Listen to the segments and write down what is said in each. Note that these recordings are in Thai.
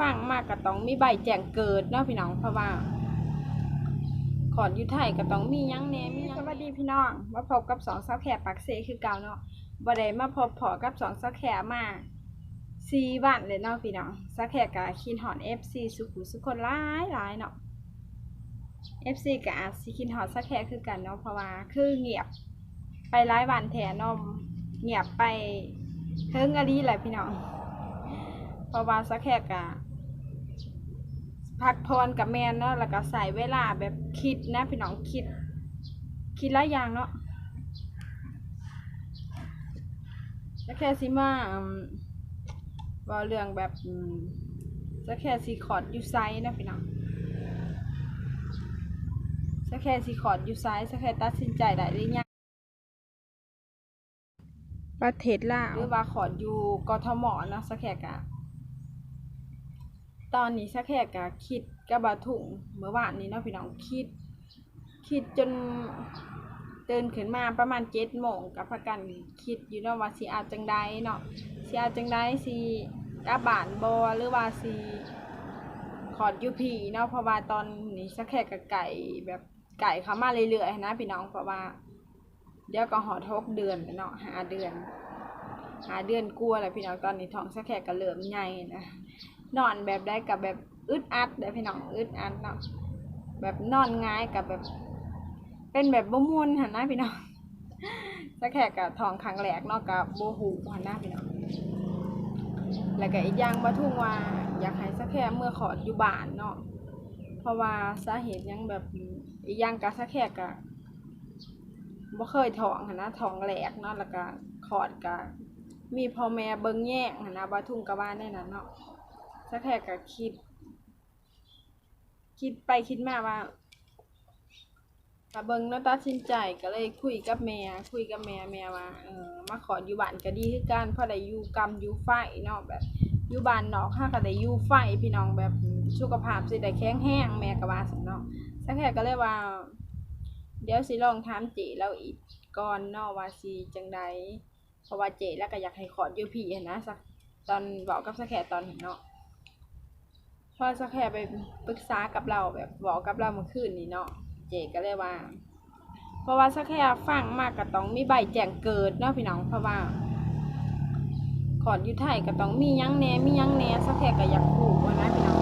ฟังมากก็ต้องมีใบแจ้งเกิดเนาะพี่น้องเพราะว่าขอนอยู่ไทยก็ต้องมียังแหน่มีหยังสวัสดีพี่น้องมาพบกับสองสาวแขกปักเซคือเก่าเนาะบ่ได้มาพบพอกับสองสาวแขกมาสี่วันเลยเนาะพี่น้องสาวแขกก็คินหอน FC สุขุสุคนหลายหลายเนาะ FC ก็อาจสิคินหอนสาวแขกคือกันเนาะเพราะว่าคือเงียบไปหลายวันแทนเนาะเงียบไปเฮิงอลีแหละพี่น้อง เพราะว่าสักแค่กะพักพรกับแมนเนาะแล้วก็ใส่เวลาแบบคิดนะพี่น้องคิด คิดหลายอย่างเนาะสักแค่สิมาว่าเรื่องแบบสักแค่สีขอดอยูไซนะพี่น้องสักแค่สีขอดอยูไซสักแค่ตัดสินใจได้หรือยังประเทศลาวหรือว่าขอดอยู่กทมเนาะสักแค่กะ ตอนนี้สักแค่กะคิดกับบาถุงเมื่อวานนี้เนาะพี่น้องคิด คิดจนตื่นขึ้นมาประมาณเจ็ดโมงกับพากันคิดอยู่เนาะว่าสิอาจังใดเนาะสิอาจังใดสิกลับบ้านบหรือว่าสิขอดยูพีเนาะเพราะว่าตอนนี้สักแค่กะไก่แบบไก่เข้ามาเรื่อยๆนะพี่น้องเพราะว่า เดี๋ยวก็หอทกเดือนเนาะหาเดือน หาเดือนกลัวแหละพี่น้องตอนนี้ท้องสักแค่กะเหลือมใหญ่นะ นอนแบบได้กับแบบอึดอัดเด้พี่น้องอึดอัดเนาะแบบนอนง่ายกับแบบ เป็นแบบบ่ม่วนหันหนะพี่น้องสักแค่กับทองครั้งแรกเนาะกับโบหูหันหนะพี่น้องแล้วก็อีกอย่างบ่ทุ่งว่าอยากให้สักแค่เมื่อขอดอยู่บ้านเนาะเพราะว่าสาเหตุยังแบบอีกอย่างกับสักแค่กับบ่เคยท้องหันนะท้องแหลกเนาะแล้วก็ขอดกับมีพ่อแม่เบิ่งแย่งหันนะบ่ทุ่งกับว่านแน่นอนเนาะ สักแค่ก็คิด คิดไปคิดมาว่าถ้าเบิงแล้วตัดสินใจก็เลยคุยกับแม่คุยกับแม่แม่ว่าเออมาขออยู่บ้านก็ดีคือกันเพราะได้อยู่กรรมอยู่ไฟเนาะแบบอยู่บ้านนอกห้าก็ได้อยู่ไฟพี่น้องแบบสุขภาพสิได้แข็งแรงแม่ก็ว่าซั่นเนาะสักแค่ก็เลยว่า เดี๋ยวสิลองถามเจแล้วอีกก่อนเนาะว่าสิจังใดเพราะว่าเจแล้วก็อยากให้ขออยู่พี่นะสักตอนบอกกับสักแค่ตอนนี้เนาะ พอสักแค่ไปปรึกษากับเราแบบบอกกับเราเมื่อคืนนี้เนาะเจก็เลยว่า เพราะว่าสักแค่ฟังมากก็ต้องมีใบแจ้งเกิดเนาะพี่น้องเพราะว่าขอนอยู่ไทยก็ต้องมียังแน่มียังแน่สักแค่ก็อยากพูดว่านะพี่น้อง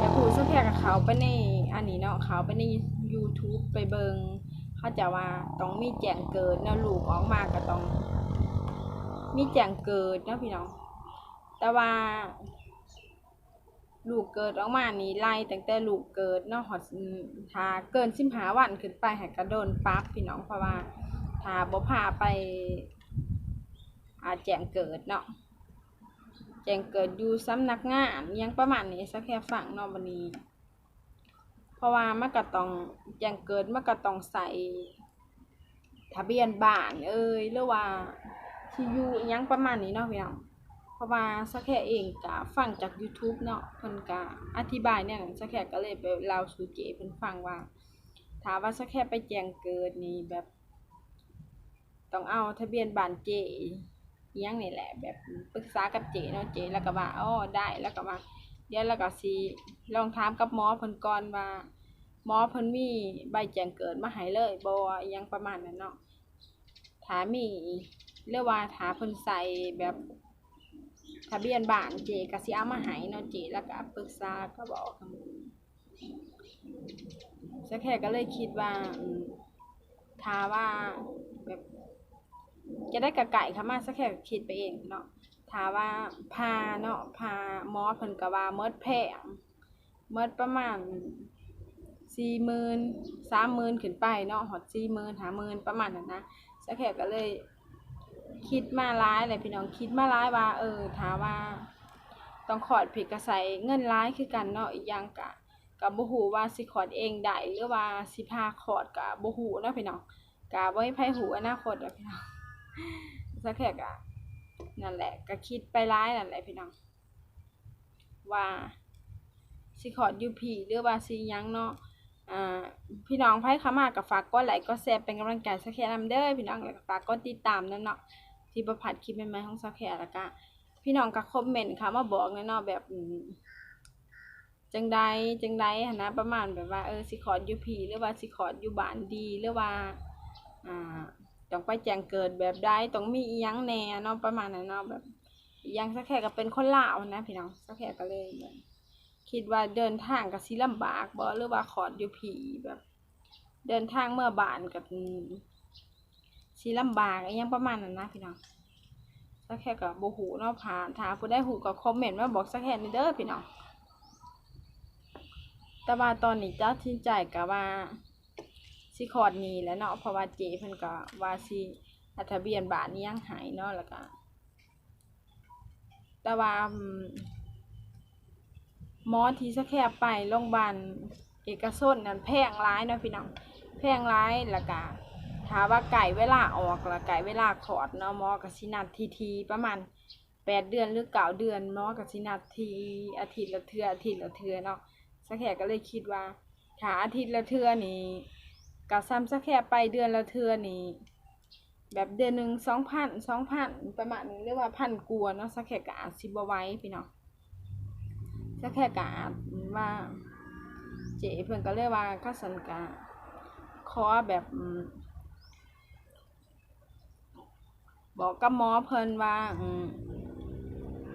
อยากพูดสักแค่กับเขาไปในอันนี้เนาะเขาไปใน YouTube ไปเบิงเขาจะว่าต้องมีแจ้งเกิดเนาะลูกออกมาก็ต้องมีแจ้งเกิดเนาะพี่น้อง แต่ว่า ลูกเกิดออกมานี่ไล่ตั้งแต่ลูกเกิดเนาะหอดอืมถ้าเกินสิบหาวันขึ้นไปให้กระโดนปั๊บพี่น้องเพราะว่าถ้าบ่พาไปอาแจงเกิดเนาะแจงเกิดอยู่สำนักงานยังประมาณนี้สักแค่ฟังเนาะวันนี้ เพราะว่ามันก็ต้องแจงเกิดมันก็ต้องใส่ทะเบียนบ้านเอ้ยหรือว่าที่อยู่ยังประมาณนี้เนาะพี่น้อง ราะว่าสักแค่เองก็ฟังจาก YouTube เนาะเพิ่นก็อธิบายเนี่ยสักแค่ก็เลยไปเล่าสู่เจเพิ่นฟังว่าถามว่าสักแค่ไปแจ้งเกิดนี่แบบ ต้องเอาทะเบียนบ้านเจยังนี่แหละ แบบปรึกษากับเจเนาะเจแล้วก็ว่าอ๋อได้แล้วก็ว่าเดี๋ยวแล้วก็สิลองถามกับหมอเพิ่นก่อนว่าหมอเพิ่นมีใบแจ้งเกิดมาให้เลยบ่อิหยังประมาณนั้นเนาะถามีหรือว่าถ้าเพิ่นใส่แบบ ทะเบียนบ้านเจก็สิเอามาให้เนาะเจแล้วก็ปรึกษาก็บอกกันสักแค่ก็เลยคิดว่าอืมถ้าว่าแบบจะได้กะไก่ค่ะมาสักแค่ก็คิดไปเองเนาะถ้าว่าพาเนาะพาหมอเพิ่นก็ว่าเมิดแพงเมิดประมาณสี่หมื่นสามหมื่นขึ้นไปเนาะหอดสี่หมื่นห้าหมื่นประมาณนั้นนะสักแค่ก็เลย คิดมาร้ายเลยพี่น้องคิดมาร้ายว่า เออถามว่า ต้องขอดผิดกระใสเงินร้ายคือกันเนาะอีกอย่างกะกับบ่ฮู้ว่าสิขอดเองได้หรือว่าสิพาขอดกะบ่ฮู้เนาะพี่น้องกะบ่ให้ไผฮู้อนาคตอะพี่น้องสักแค่กะนั่นแหละก็คิดไปร้ายนั่นแหละพี่น้องว่าสิขอดยู่ผีหรือว่าสิยังเนาะพี่น้องไผเข้ามาก็ฝากกดไลกดแชร์เป็นกำลังใจสักแค่นำเด้อพี่น้องแล้วก็ฝากกดติดตามนั่นเนาะ ที่ประพัดคลิปใหม่ๆของซาแคแล้วก็พี่น้องก็คอมเมนต์ค่ะมาบอกแน่นาะแบบจังใดจังใดนะประมาณแบบว่าเออสิขอดอยู่ผีหรือว่าสิขอดอยู่บ้านดีหรือว่าอ่าต้องไปแจ้งเกิดแบบใดต้องมีอียังแหน่เนาะประมาณนั้นเนาะแบบยังสักแค่ก็เป็นคนลาวนะพี่น้องสักแค่ก็เลยคิดว่าเดินทางก็สิลำบากบ่หรือว่าขอดอยู่ผีแบบ เดินทางเมื่อบานกับ สิลำบากอยังประมาณนั้นนะพี่น้องสักแค่ก็บ่ฮู้เนาะผ่านถ้าผู้ใดฮู้ก็คอมเมนต์มาบอกสักแค่นี้เด้อพี่น้องแต่ว่าตอนนี้ตัดสินใจก็ว่าสิคอร์ดนี้แล้วเนาะเพราะว่าเจเพิ่นก็ว่าสิอัทะเบียนบาทนี้ยังหายเนาะแล้วก็แต่ว่ามหมอที่สะแคบไปโรงพยาบาลเอกชนนั่นแพงหลายเนาะพี่น้องแพงหลายแล้วก็ ถ้าว่าไก่เวลาออกล้วไก่เวลาคลอดเนาะหมอก็สินัดทีทีๆประมาณแปดเดือนหรือเก้าเดือนหมอก็สินัดทีอาทิตย์ละเทืออาทิตย์ละเทือเนาะสะแคบก็เลยคิดว่าถ้าอาทิตย์ละเทือนี่กับซ้ำสักแค่ไปเดือนละเทือนี่แบบเดือนหนึ่งสองพันสองพันประมาณนี้เรียกว่าพันกัวเนาะสักแค่กอาจสิบไว้พี่เนาะสักแค่กอาจว่า เจเพิ่อนก็เลยว่าก็สันกาขอแบบอืม บอกกับหมอเพิ่นว่าอืม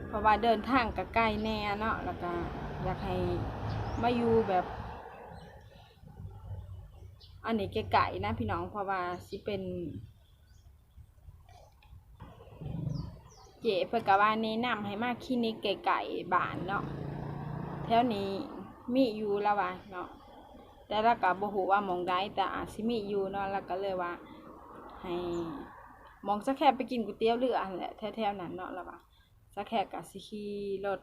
เพราะว่าเดินทางก็ใกล้แน่เนาะแล้วก็อยากให้มาอยู่แบบ อันนี้ไก่ๆนะพี่น้องเพราะว่าสิเป็น เจ๋เพื่อกว่าแนะนำให้มาคลินิกไก่ๆบ้านเนาะแถวนี้มีอยู่แล้วว่าเนาะแต่ละกับบ่ฮู้ว่าหมองใดแต่อาจสิมีอยู่เนาะแล้วก็เลยว่าให้ มองสักแค่ไปกินก๋วยเตี๋ยวเรืออันแหละแถวๆนั้นเนาะล้วว่าสักแค่กับสิขี่รถ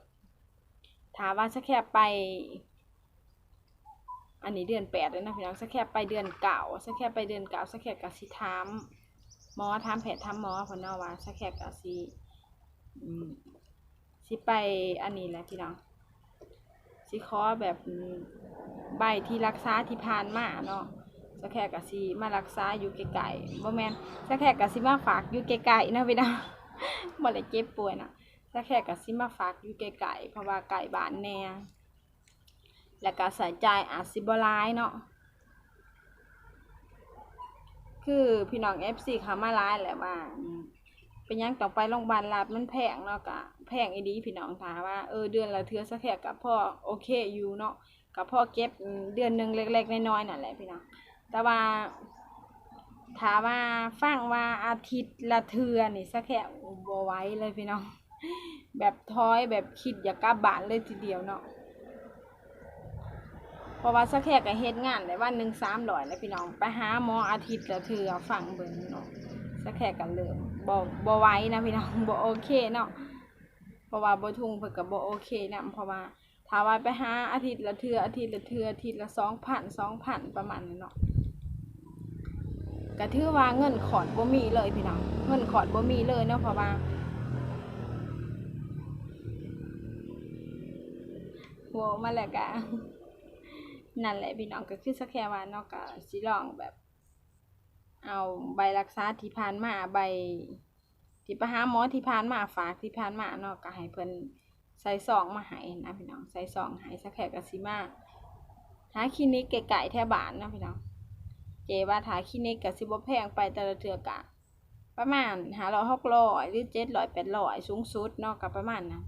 ถามว่าสักแค่ไป อันนี้เดือนแปดเลยนะพี่น้องสักแค่ไปเดือนเก่าสักแค่ไปเดือนเก่าสักแค่กะสิถามหมอถามแพทามหมอพนเนาะว่าสักแค่กะสิสิไปอันนี้แหละพี่น้องสิขอแบบใบที่รักษาที่ผ่านมาเนาะ สักแค่กะสิมารักษาอยู่ไกลๆบ่แมนสักแค่กะสิมาฝากอยู่ไกลๆนะพี่น้องบ่ได้เจ็บป่วยนะสักแค่กะสิมาฝากอยู่ไกลๆเพราะว่าไกลบ้านแน่แล้วก็ใส่ใจอาจสิบหลายเนาะคือพี่น้อง FC เขามาร้ายแหละว่าเป็นยังต้อไปโรงพยาบาลรัฐมันแพงเนาะกะแพงอีดีพี่น้องถามว่าเออเดือนละเทือสักแค่กับพ่อโอเคอยู่เนาะกับพ่อเก็บเดือนหนึ่งเล็กๆน้อยๆนั่นแหละพี่น้อง แต่ว่าถามว่าฟังว่าอาทิตย์ละเทือนี่สักแค่บ่ไหว้เลยพี่น้อง แบบท้อยแบบคิดอยากกลับบ้านเลยทีเดียวเนาะเพราะว่าสักแค่ก็เฮ็ดงานได้วันหนึ่งสามร้อยแล้วพี่น้องไปหาหมออาทิตย์ละเทื่อฟังเบิ่งเนาะสักแค่ก็เริ่มบ่บ่ไหวนะพี่น้องบ่โอเคเนาะเพราะว่าบทุงเพิ่นก็บ่โอเคนะเพราะว่าถ้าว่าไปหาอาทิตย์ละเทื่ออาทิตย์ละเทื่ออาทิตย์ละสองพันสองพันประมาณนั้นเนาะ ก็ถือว่าเงินขอดบ่มีเลยพี่น้องเงินขอดบ่มีเลยเนาะเพราะว่าหัวมาแล้วกะนั่นแหละพี่น้องก็คือสักแค่ว่าเนาะก็สิลองแบบ เอาใบรักษาที่ผ่านมาใบที่ไปหาหมอที่ผ่านมาฝากที่ผ่านมาเนาะก็ให้เพิ่นใส่ซองมาให้นะพี่น้องใส่ซองให้สักแค่ก็สิมาหาคลินิกไกลๆแถวบ้านเนาะพี่น้อง เจว่าถ้าคลินิกก็สิบแพงไปแต่ละเทือกะ ประมาณ500 600หรือ700 800สูงสุดเนาะก็ประมาณนั้น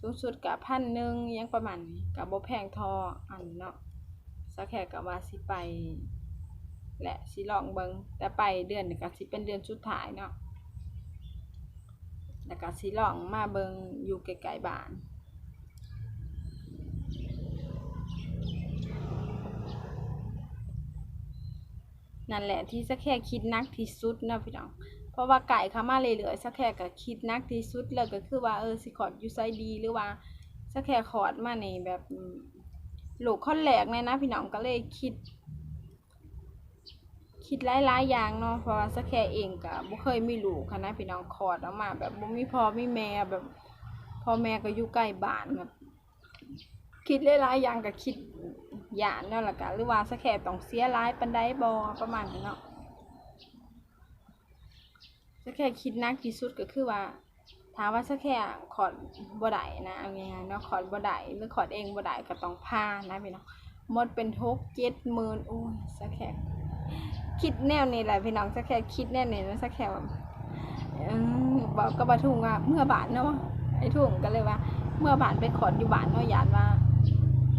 สูงสุดกับพันหนึ่งยังประมาณกับบ่แพงทออันเนาะสักแค่กับว่าสิไป และสิลองเบิงแต่ไปเดือนนี้ก็สิเป็นเดือนสุดท้ายเนาะแล้วก็สิลองมาเบิงอยู่ไกลๆบ้าน นั่นแหละที่สักแค่คิดนักที่สุดนะพี่น้องเพราะว่าไก่เขามาเรื่อยๆสักแค่ก็คิดนักที่สุดเลยก็คือว่าเออสิขอดอยู่ไซดีหรือว่าสักแค่ขอดมาในแบบอืมลูกคนแรกเนี่ยนะพี่น้องก็เลยคิด คิดหลายๆอย่างเนาะเพราะว่าสักแค่เองก็บ่เคยมีลูกค่ะนะพี่น้องขอดออกมา แบบบ่มีพ่อมีแม่แบบพ่อแม่ก็อยู่ใกล้บ้านแบบคิดหลายๆอย่างก็คิด ย่านเนาะล่ะก็หรือว่าสแค่ต้องเสียหลายปานใดบ่ประมาณนั้นเนาะก็แค่คิดนักที่สุดก็คือว่าถามว่าสแค่ขอดบ่ได้นะเอาง่ายๆเนาะขอดบ่ได้หรือขอดเองบ่ได้ก็ต้องพานะพี่น้องหมดเป็นทกเจ็ดหมื่นโอ้ยสแค่คิดแนวนี้แหละพี่น้องสแค่คิดแนวนี้นะสแค่แบบออบอกกับบาทุ่งว่าเมื่อบานเนาะไอ้ทุ่งก็เลยว่า เมื่อบานไปขอดอยู่บานเนาะยานว่า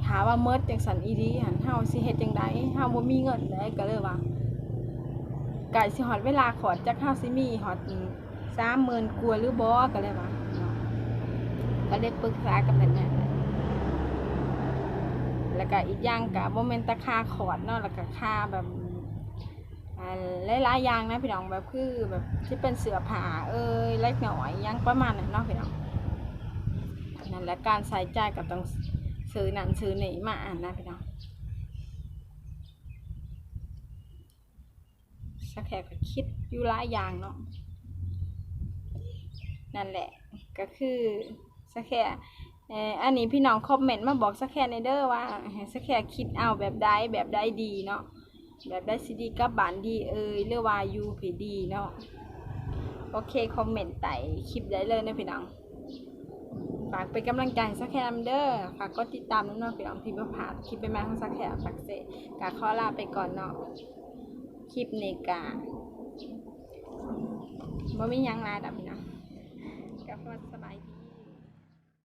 ถามว่าเมิดจังสันอีดีหันเฮาสิเฮ็ดจังไดเฮาบ่มีเงินเลยก็เลยว่าไก่สิฮอดเวลาขอดจักเฮาสิมีฮอด30,000กว่าหรือบ่ก็เลยว่าเนาะก็ได้ปรึกษากับเพิ่นนั่นและแล้วก็อีกอย่างก็บ่แม่นตะค่าขอดเนาะแล้วก็ค่าแบบอ่าหลายๆอย่างนะพี่น้องแบบคือแบบที่เป็นเสื้อผ้าเอ้ยเล็กหน้อยยังประมาณนั้นเนาะพี่น้องนั่นแหละการใส่ใจายก็ต้อง ซื้อนั่นซื้อนี่มาอ่านนะพี่น้องสักแค่ก็คิดอยู่หลายอย่างเนาะนั่นแหละก็คือสักแค่เอออันนี้พี่น้องคอมเมนต์มาบอกสักแค่ในเด้อว่าสักแค่คิดเอาแบบใดแบบใดดีเนาะแบบได้ซีดีกับบานดีเอ่ยหรือว่ายูผีดีเนาะโอเคคอมเมนต์ใต้คลิปได้เลยนะพี่น้อง ฝากเป็นกำลังใจสักแคมเด้อฝากกดติดตามน้องๆพี่น้องพี่ประพาคลิปไปมาของสักแคมสักเซกาขอลาไปก่อนเนาะคลิปในกาบ่มียังลายดอกพี่น้องก็สบายดี